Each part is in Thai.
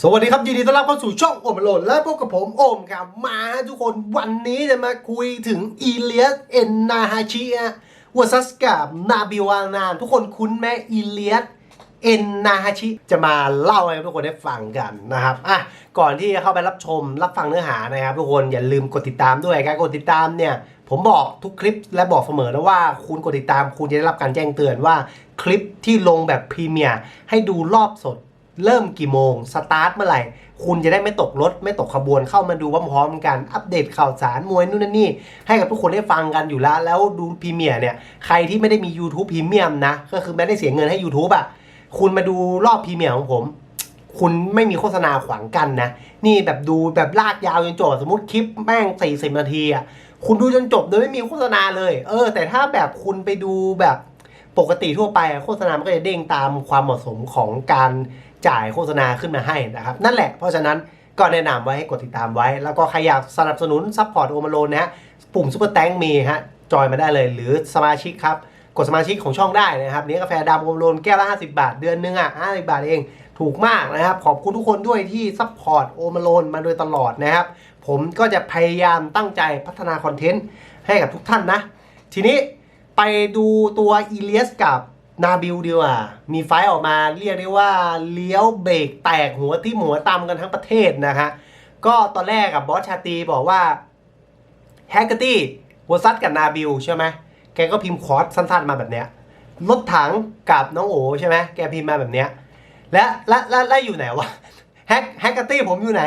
สวัสดีครับ ยินดีต้อนรับเข้าสู่ช่องโอมโลนและพบกับผมโอมครับมาทุกคนวันนี้จะมาคุยถึงอีเลียสเอ็นนาฮาชิอะวอซัสกับนาบิวานาน ทุกคนคุ้นไหมอีเลียสเอ็นนาฮาชิจะมาเล่าให้ทุกคนได้ฟังกันนะครับอะก่อนที่จะเข้าไปรับชมรับฟังเนื้อหานะครับทุกคนอย่าลืมกดติดตามด้วยการกดติดตามเนี่ยผมบอกทุกคลิปและบอกเสมอนะว่าคุณกดติดตามคุณจะได้รับการแจ้งเตือนว่าคลิปที่ลงแบบพรีเมียร์ให้ดูรอบสด เริ่มกี่โมง สตาร์ทเมื่อไหร่ คุณจะได้ไม่ตกรถ ไม่ตกขบวนเข้ามาดูพร้อมๆกัน อัปเดตข่าวสารมวยนู่นนี่ ให้กับทุกคนได้ฟังกันอยู่แล้ว แล้วดูพรีเมียร์เนี่ย ใครที่ไม่ได้มี YouTube พรีเมียมนะ ก็คือไม่ได้เสียเงินให้ YouTube อะ คุณมาดูรอบพรีเมียร์ของผม คุณไม่มีโฆษณาขวางกันนะ นี่แบบดูแบบลากยาวจนจบ สมมติคลิปแม่งสี่สิบนาทีอะ คุณดูจนจบโดยไม่มีโฆษณาเลย เออ แต่ถ้าแบบคุณไปดูแบบปกติทั่วไปโฆษณามันก็จะเด้งตามความเหมาะสมของการ จ่ายโฆษณาขึ้นมาให้นะครับ นั่นแหละเพราะฉะนั้นก็แนะนำไว้ให้กดติดตามไว้ แล้วก็ใครอยากสนับสนุนซัพพอร์ตโอมาโลนนะฮะปุ่มซุปเปอร์แตงมีฮะจอยมาได้เลย หรือสมาชิกครับกดสมาชิกของช่องได้นะครับนี่กาแฟดำโอมาโลนแก้วละ 50 บาท เดือนนึงอะ50 บาทเองถูกมากนะครับ ขอบคุณทุกคนด้วยที่ซัพพอร์ตโอมาโลนมาโดยตลอดนะครับ ผมก็จะพยายามตั้งใจพัฒนาคอนเทนต์ให้กับทุกท่านนะ ทีนี้ไปดูตัวอีเลียสกับ นาบิลดีกว่า มีไฟออกมาเรียกได้ว่าเลี้ยวเบรกแตกหัวที่หัวตำกันทั้งประเทศนะฮะ ก็ตอนแรกกับบอสชาตีบอกว่าแฮกเกอร์ตี้วอซัสกับนาบิลใช่ไหมแกก็พิมพ์คอร์สสั้นๆมาแบบเนี้ยรถถังกับน้องโอใช่ไหมแกพิมพ์มาแบบเนี้ยและและและและอยู่ไหนวะแฮกแฮกเกอร์ตี้ผมอยู่ไหน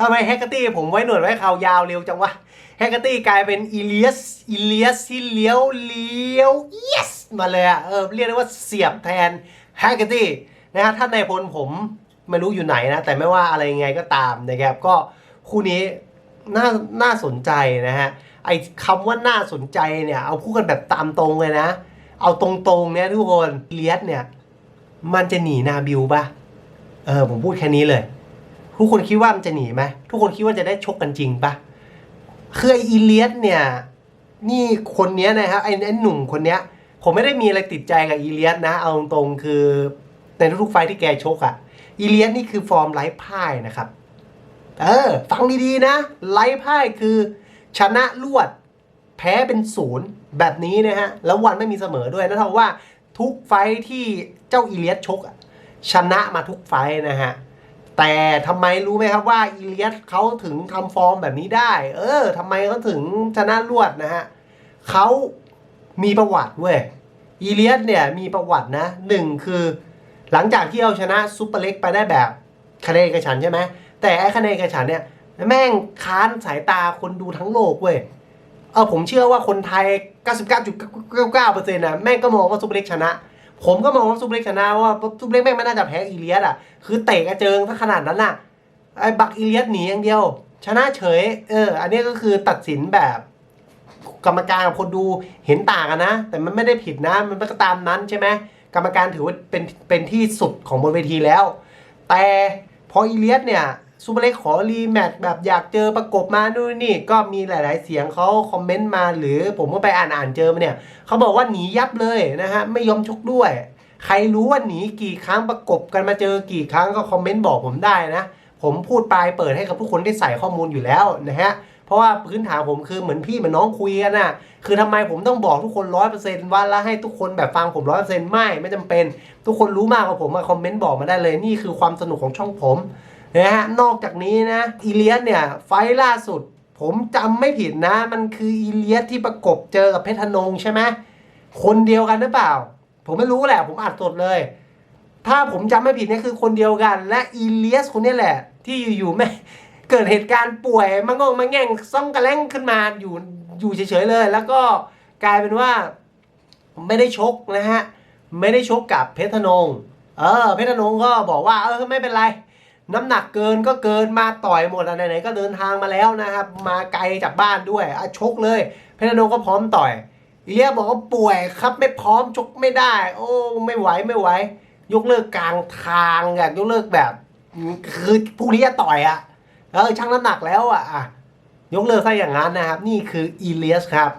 ทำไมแฮกเกอร์ตี้ผมไว้หนวดไว้เขายาวเร็วจังวะแฮกเกอร์ตี้กลายเป็นอีเลียสอีเลียสที่เลี้ยวเลี้ยว yes มาเลยอะเออเรียกได้ว่าเสียบแทนแฮกเกอร์ตี้นะฮะท่านนายพลผมไม่รู้อยู่ไหนนะ แต่ไม่ว่าอะไรยังไงก็ตามนะครับ ก็คู่นี้น่าน่าสนใจนะฮะไอ้คำว่าน่าสนใจเนี่ย เอาพูดกันแบบตามตรงเลยนะ เอาตรงๆเนี่ยทุกคนเลียสเนี่ย มันจะหนีนาบิวปะเออผมพูดแค่นี้เลย ทุกคนคิดว่ามันจะหนีไหมทุกคนคิดว่าจะได้ชกกันจริงปะคือไออีเลียสเนี่ย นี่คนเนี้ยนะครับไอ้ไอ้หนุ่มคนเนี้ย ผมไม่ได้มีอะไรติดใจกับอีเลียสนะ เอาตรงๆคือในทุกๆไฟที่แกชกอะอีเลียสนี่คือฟอร์มไร้พ่ายนะครับ เออ ฟังดีๆนะ ไร้พ่ายคือ ชนะรวด แพ้เป็นศูนย์แบบนี้นะฮะ แล้ววันไม่มีเสมอด้วยนั่นเท่ากับว่าทุกไฟที่เจ้าอีเลียสชกอะชนะมาทุกไฟนะฮะ แต่ทำไมรู้ไหมครับว่าอีเลียสเขาถึงทำฟอร์มแบบนี้ได้ เออทำไมเขาถึงชนะรวดนะฮะเขามีประวัติเว้ยอีเลียสเนี่ยมีประวัตินะหนึ่งคือหลังจากที่เอาชนะซุปเปอร์เล็กไปได้แบบคะแนนเอกฉันใช่ไหมแต่ไอ้คะแนนเอกฉันเนี่ยแม่งค้านสายตาคนดูทั้งโลกเว้ยเออผมเชื่อว่าคนไทย 99.99%นะแม่งก็มองว่าซุปเปอร์เล็กชนะ ผมก็มองว่าซุปเปอร์เล็กชนะว่าซุปเปอร์เล็กแม่งไม่น่าจะแพ้อีเลียสอะ คือเตะกระเจิงถ้าขนาดนั้นน่ะไอ้บักอีเลียสหนีอย่างเดียว ชนะเฉย เออ อันนี้ก็คือตัดสินแบบกรรมการกับคนดูเห็นต่างกันนะ แต่มันไม่ได้ผิดนะ มันก็ตามนั้นใช่ไหมกรรมการถือว่าเป็นเป็นที่สุดของบนเวทีแล้ว แต่พออีเลียสเนี่ย ซูเปอร์เล็กขอรีแมตช์แบบอยากเจอประกบมานู่นนี่ ก็มีหลาย ๆ เสียงเขาคอมเมนต์มา หรือผมก็ไปอ่านอ่านเจอมาเนี่ยเขาบอกว่าหนียับเลยนะฮะไม่ยอมชกด้วย ใครรู้ว่าหนีกี่ครั้งประกบกันมาเจอกี่ครั้งก็คอมเมนต์บอกผมได้นะ ผมพูดปลายเปิดให้กับทุกคนได้ใส่ข้อมูลอยู่แล้วนะฮะเพราะว่าพื้นฐานผมคือเหมือนพี่เหมือนน้องคุยกันน่ะคือทำไมผมต้องบอกทุกคนร้อยเปอร์เซ็นต์ว่าแล้วให้ทุกคนแบบฟังผมร้อยเปอร์เซ็นต์ไม่ไม่จำเป็น ทุกคนรู้มากกว่าผมมาคอมเมนต์บอกมาได้เลยนี่คือความสนุกของช่องผม นะฮะนอกจากนี้นะอีเลียสเนี่ยไฟล่าสุด ผมจำไม่ผิดนะ มันคืออีเลียสที่ประกบเจอกับเพชรธนงใช่ไหมคนเดียวกันหรือเปล่า ผมไม่รู้แหละ ผมอัดสดเลย ถ้าผมจำไม่ผิดเนี่ยคือคนเดียวกัน และอีเลียสคนนี้แหละ ที่อยู่ๆแม่เกิดเหตุการณ์ป่วยมางงมาแง่งซ่องกระแล่งขึ้นมาอยู่อยู่เฉยๆเลย แล้วก็กลายเป็นว่าไม่ได้ชกนะฮะไม่ได้ชกกับเพชรธนง เออ เพชรธนงก็บอกว่าเออไม่เป็นไร น้ำหนักเกินก็เกินมาต่อยหมดอะไหนๆก็เดินทางมาแล้วนะครับ มาไกลจากบ้านด้วยอะชกเลยเพชรธนงก็พร้อมต่อยอีเลียบอกว่าป่วยครับไม่พร้อมชกไม่ได้ โอ้ไม่ไหวไม่ไหว ยกเลิกกลางทางอยากยกเลิกแบบ คือพรุ่งนี้จะต่อยอะเออชั่งน้ำหนักแล้วอะอะยกเลิกซะอย่างนั้นนะครับ นี่คืออีเลียสครับ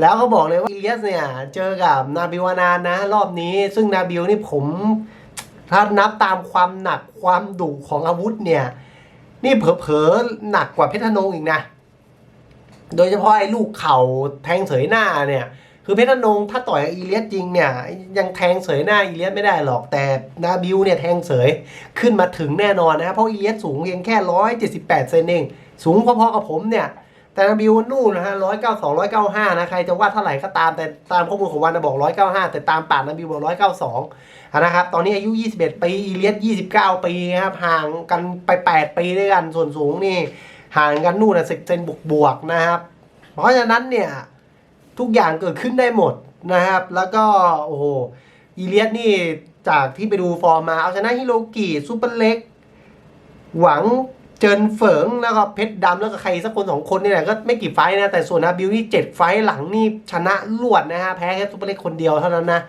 แล้วเขาบอกเลยว่าอีเลียสเนี่ย เจอกับนาบิวานานนะ รอบนี้ซึ่งนาบิวนี่ผม ถ้านับตามความหนักความดุของอาวุธเนี่ย นี่เผลอๆหนักกว่าเพชรธนงอีกนะ โดยเฉพาะไอ้ลูกเข่าแทงเสยหน้าเนี่ย คือเพชรนงถ้าต่อยอีเลียสจริงเนี่ย ยังแทงเสยหน้าอีเลียสไม่ได้หรอกแต่นาบิวเนี่ยแทงเสยขึ้นมาถึงแน่นอนนะเพราะอีเลียสสูงเพียงแค่ร้อยเจ็ดสิบแปดเซนเองสูงพอๆกับผมเนี่ย แต่นาบิวนู่นนะฮะร้อยเก้าสองร้อยเก้าห้านะใครจะว่าเท่าไหร่ก็ตามแต่ตามข้อมูลของวันนะบอกร้อยเก้าห้าแต่ตามปากนาบิวบอกร้อยเก้าสองนะครับตอนนี้อายุ21ปีอีเลียส29ปีครับห่างกันไป8ปีด้วยกันส่วนสูงนี่ห่างกันนู่นนะสิเซนบวกบวกนะครับ เพราะฉะนั้นเนี่ยทุกอย่างเกิดขึ้นได้หมดนะครับ แล้วก็โอ้โหอีเลียสนี่จากที่ไปดูฟอร์มมาเอาชนะฮิโรกิซูเปอร์เล็ก หวัง เจินเฟิงแล้วก็เพชรดำแล้วก็ใครสักคนสองคนนี่แหละก็ไม่กี่ไฟนะแต่ส่วนนาบิวนี่เจ็ดไฟหลังนี่ชนะรวดนะฮะแพ้แค่ซูเปอร์เล็กคนเดียวเท่านั้นนะ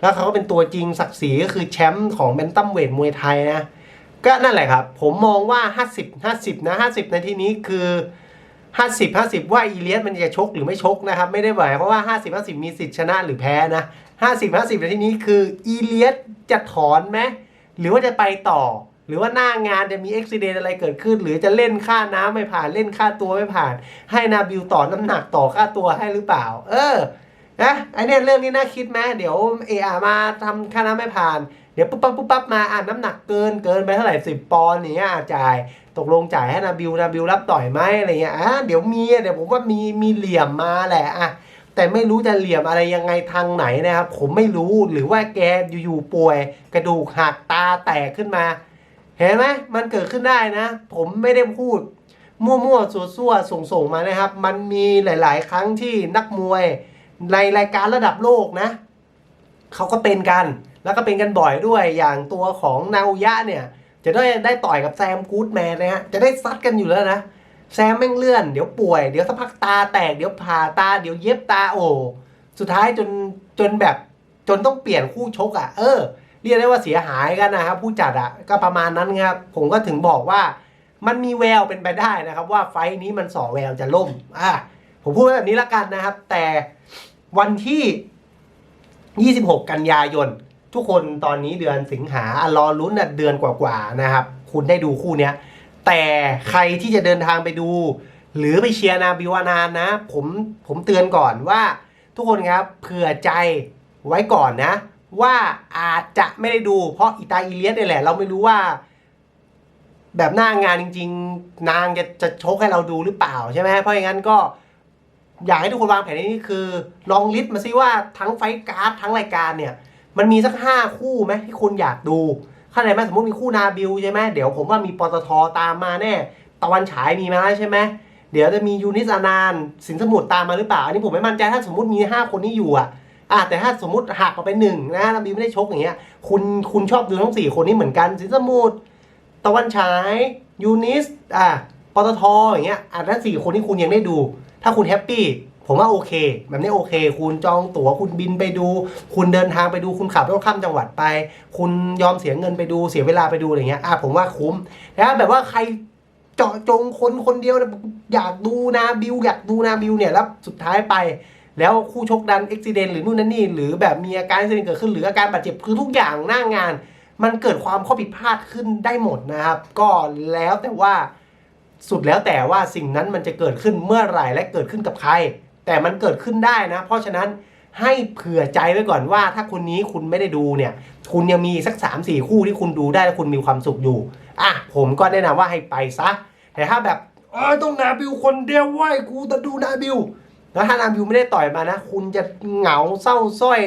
แล้วเขาก็เป็นตัวจริงศักดิ์ศรีก็คือแชมป์ของแบนตัมเวทมวยไทยนะก็นั่นแหละครับ ผมมองว่า 50 50 นะ 50 ในที่นี้คือ 50 50 ว่าอีเลียสมันจะชกหรือไม่ชกนะครับ ไม่ได้หมายเพราะว่า 50 50 มีสิทธิ์ชนะหรือแพ้นะ 50 50 ในที่นี้คืออีเลียสจะถอนไหมหรือว่าจะไปต่อ หรือว่าหน้างานจะมีอุบิเหตุอะไรเกิดขึ้น หรือจะเล่นค่าน้ำไม่ผ่านเล่นค่าตัวไม่ผ่าน ให้นาบิวต่อน้ำหนักต่อค่าตัวให้หรือเปล่า เออนะไอเนี่ยเรื่องนี้น่าคิดไหมเดี๋ยวเออามาทำค่าน้ำไม่ผ่านเดี๋ยวปุ๊บปั๊บปุ๊บปั๊บมาอ่านน้ำหนักเกินเกินไปเท่าไหร่สิบปอนด์อย่างเงี้ยจ่ายตกลงจ่ายให้นาบิวนาบิวรับต่อยไหมอะไรเงี้ยอะเดี๋ยวมีเดี๋ยวผมว่ามีมีเหลี่ยมมาแหละอะแต่ไม่รู้จะเหลี่ยมอะไรยังไงทางไหนนะครับ ผมไม่รู้หรือว่าแกอยู่ๆป่วย กระดูกหักตาแตกขึ้นมา เห็นไหมมันเกิดขึ้นได้นะ ผมไม่ได้พูด มั่วๆซัวๆส่งๆมานะครับ มันมีหลาย ๆ ครั้งที่นักมวยในรายการระดับโลกนะเขาก็เป็นกัน แล้วก็เป็นกันบ่อยด้วยอย่างตัวของนาอุยะเนี่ย จะได้ได้ต่อยกับแซมกูดแมนนะฮะจะได้ซัดกันอยู่แล้วนะแซมแม่งเลื่อนเดี๋ยวป่วย เดี๋ยวสักพักตาแตกเดี๋ยวผ่าตาเดี๋ยวเย็บตาโอ้สุดท้ายจนจนแบบจนต้องเปลี่ยนคู่ชกอะ่ะ เออ เรียกได้ว่าเสียหายกันนะครับผู้จัดอะ่ะก็ประมาณนั้นครับผมก็ถึงบอกว่ามันมีแววเป็นไปได้นะครับ ว่าไฟนี้มันส่อแววจะล่มอะผมพูดแบบนี้ละกันนะครับ แต่วันที่ 26 กันยายน ทุกคนตอนนี้เดือนสิงหาอรอลุ้นนะเดือนกว่าๆนะครับ คุณได้ดูคู่เนี้ยแต่ใครที่จะเดินทางไปดู หรือไปเชียร์นาบิวานานนะ ผมผมเตือนก่อนว่า ทุกคนครับเผื่อใจไว้ก่อนนะ ว่าอาจจะไม่ได้ดู เพราะอิตาอีเลียสเนี่ยแหละ เราไม่รู้ว่า แบบหน้างานจริง ๆ นางจะจะชกให้เราดูหรือเปล่าใช่ไหมเพราะอย่างนั้นก็ อยากให้ทุกคนวางแผนในนี้คือ ลองลิสต์มาซิว่าทั้งไฟการ์ดทั้งรายการเนี่ย มันมีสักห้าคู่ไหมที่คุณอยากดูข้าใจไหมสมมติมีคู่นาบิวใช่ไหมเดี๋ยวผมว่ามีปตทตามมาแน่ตะวันฉายมีมาใช่ไหมเดี๋ยวจะมียูนิสอานานสินสมุทรตามมาหรือเปล่า อันนี้ผมไม่มั่นใจถ้าสมมติมีห้าคนนี้อยู่อะ อะแต่ถ้าสมมติหักมาเป็นหนึ่งนะนาบิวไม่ได้ชกอย่างเงี้ยคุณคุณชอบดูทั้งสี่คนนี้เหมือนกันสินสมุทรตะวันฉายยูนิสอะปตทอย่างเงี้ยอะถ้าสี่คนที่คุณยังได้ดู ถ้าคุณแฮปปี้ผมว่าโอเค แบบนี้โอเค คุณจองตั๋วคุณบินไปดู คุณเดินทางไปดูคุณขับรถข้ามจังหวัดไป คุณยอมเสียเงินไปดูเสียเวลาไปดูอะไรเงี้ยอะผมว่าคุ้มนะแบบว่าใครเจาะจงคนคนเดียวอยากดูนาบิวอยากดูนาบิวเนี่ยแล้วสุดท้ายไป แล้วคู่ชกดันอุบิเหตุหรือนู่นนั่นนี่หรือแบบมีอาการอุบิเหตุเกิดขึ้นหรืออาการบาดเจ็บคือทุกอย่างหน้างาน มันเกิดความข้อผิดพลาดขึ้นได้หมดนะครับ ก็แล้วแต่ว่าสุดแล้วแต่ว่าสิ่งนั้นมันจะเกิดขึ้นเมื่อไหร่และเกิดขึ้นกับใคร แต่มันเกิดขึ้นได้นะ เพราะฉะนั้นให้เผื่อใจไว้ก่อนว่า ถ้าคนนี้คุณไม่ได้ดูเนี่ย คุณยังมีสัก3ามสี่คู่ที่คุณดูได้และคุณมีความสุขอยู่อะผมก็แนะนำว่าให้ไปซะแต่ถ้าแบบเออต้องนาบิวคนเดียวเว้กูจะดูนาบิว แล้วถ้านาบิวไม่ได้ต่อยมานะ คุณจะเหงาเศร้าสร้อย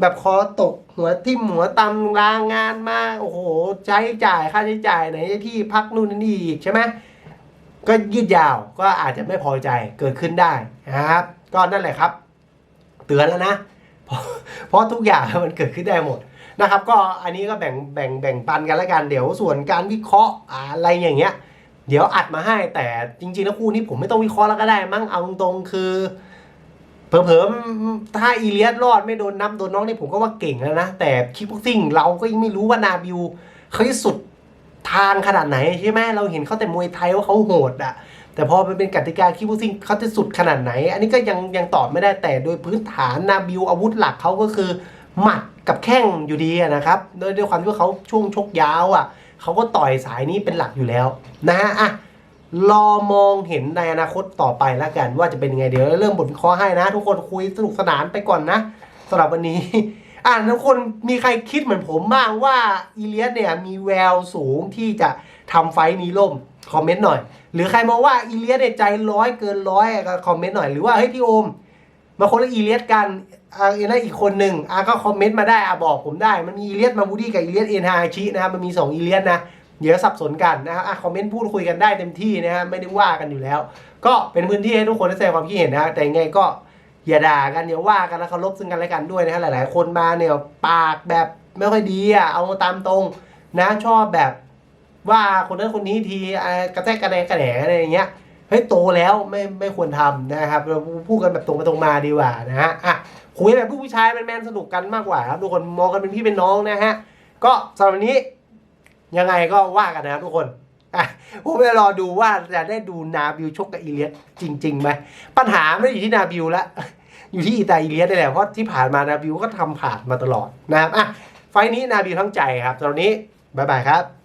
แบบคอตกหัวทิ่มหัวตำลางงานมาโอ้โห ใช้จ่ายค่าใช้จ่ายไหนที่พักนู่นนี่อีกใช่ไหมก็ยืดยาวก็อาจจะไม่พอใจเกิดขึ้นได้นะครับ ก็นั่นแหละครับ เตือนแล้วนะเพราะเพราะทุกอย่างมันเกิดขึ้นได้หมดนะครับ ก็อันนี้ก็แบ่งแบ่งแบ่งปันกันแล้วกันเดี๋ยวส่วนการวิเคราะห์อะไรอย่างเงี้ย เดี๋ยวอัดมาให้แต่จริงๆแล้วคู่นี้ผมไม่ต้องวิเคราะห์แล้วก็ได้ มั้งเอาตรงๆคือเผลอๆถ้าอีเลียสรอดไม่โดนนับโดนน้องนี่ผมก็ว่าเก่งแล้วนะ แต่คิกบ็อกซิ่งเราก็ยังไม่รู้ว่านาบิวเขาจะสุดทางขนาดไหนใช่ไหมเราเห็นเขาแต่มวยไทยว่าเขาโหดอะแต่พอมันเป็นกติกาคิกบ็อกซิ่งเขาจะสุดขนาดไหน อันนี้ก็ยังยังตอบไม่ได้แต่โดยพื้นฐานนาบิวอาวุธหลักเขาก็คือหมัดกับแข้งอยู่ดีนะครับด้วยด้วยความที่เขาช่วงชกยาวอะ เขาก็ต่อยสายนี้เป็นหลักอยู่แล้วนะฮะอะรอมองเห็นในอนาคตต่อไปแล้วกัน ว่าจะเป็นยังไงเดี๋ยวเริ่มบทวิเคราะห์ให้นะ ทุกคนคุยสนุกสนานไปก่อนนะสำหรับวันนี้ อ่าทุกคนมีใครคิดเหมือนผมบ้างว่าอีเลียสเนี่ยมีแววสูงที่จะทำไฟนี้ล่มคอมเมนต์หน่อย หรือใครมองว่าอีเลียสเนี่ยใจร้อยเกินร้อยคอมเมนต์หน่อยหรือว่าเฮ้ยพี่โอม มาคนละอีเลียสกันอ่าอีนั่นอีกคนหนึ่งอะก็คอมเมนต์มาได้อะบอกผมได้ มันมีอีเลียสมาบูดี้กับอีเลียสเอ็นฮาชินะครับมันมีสองอีเลียสนะเดี๋ยวสับสนกันนะครับอะคอมเมนต์พูดคุยกันได้เต็มที่นะฮะไม่ได้ว่ากันอยู่แล้ว ก็เป็นพื้นที่ให้ทุกคนได้แสดงความคิดเห็นนะแต่ยังไงก็อย่าด่ากันอย่าว่ากันแล้วเคารพซึ่งกันและกันด้วยนะฮะหลาย ๆ คนมาเนี่ยปากแบบไม่ค่อยดีอะเอาตามตรงนะชอบแบบว่าคนนั้นคนนี้ทีกระแทกกระแดงกระแหนอะไรอย่างเงี้ย เฮ้ยโตแล้วไม่ไม่ควรทำนะครับเราพูดกันแบบตรงไปตรงมาดีกว่านะฮะอะคุยแบบผู้ชายแมนๆสนุกกันมากกว่าครับทุกคนมองกันเป็นพี่เป็นน้องนะฮะก็สำหรับวันนี้ยังไงก็ว่ากันนะครับทุกคนอะผมจะรอดูว่าจะได้ดูนาบิวชกกับอีเลียสจริงๆไหมปัญหาไม่ได้อยู่ที่นาบิวละอยู่ที่อีตาอีเลียสนี่แหละเพราะที่ผ่านมานาบิวก็ทำผ่านมาตลอดนะครับอะไฟล์นี้นาบิวทั้งใจครับสำหรับวันนี้บ๊ายบายครับ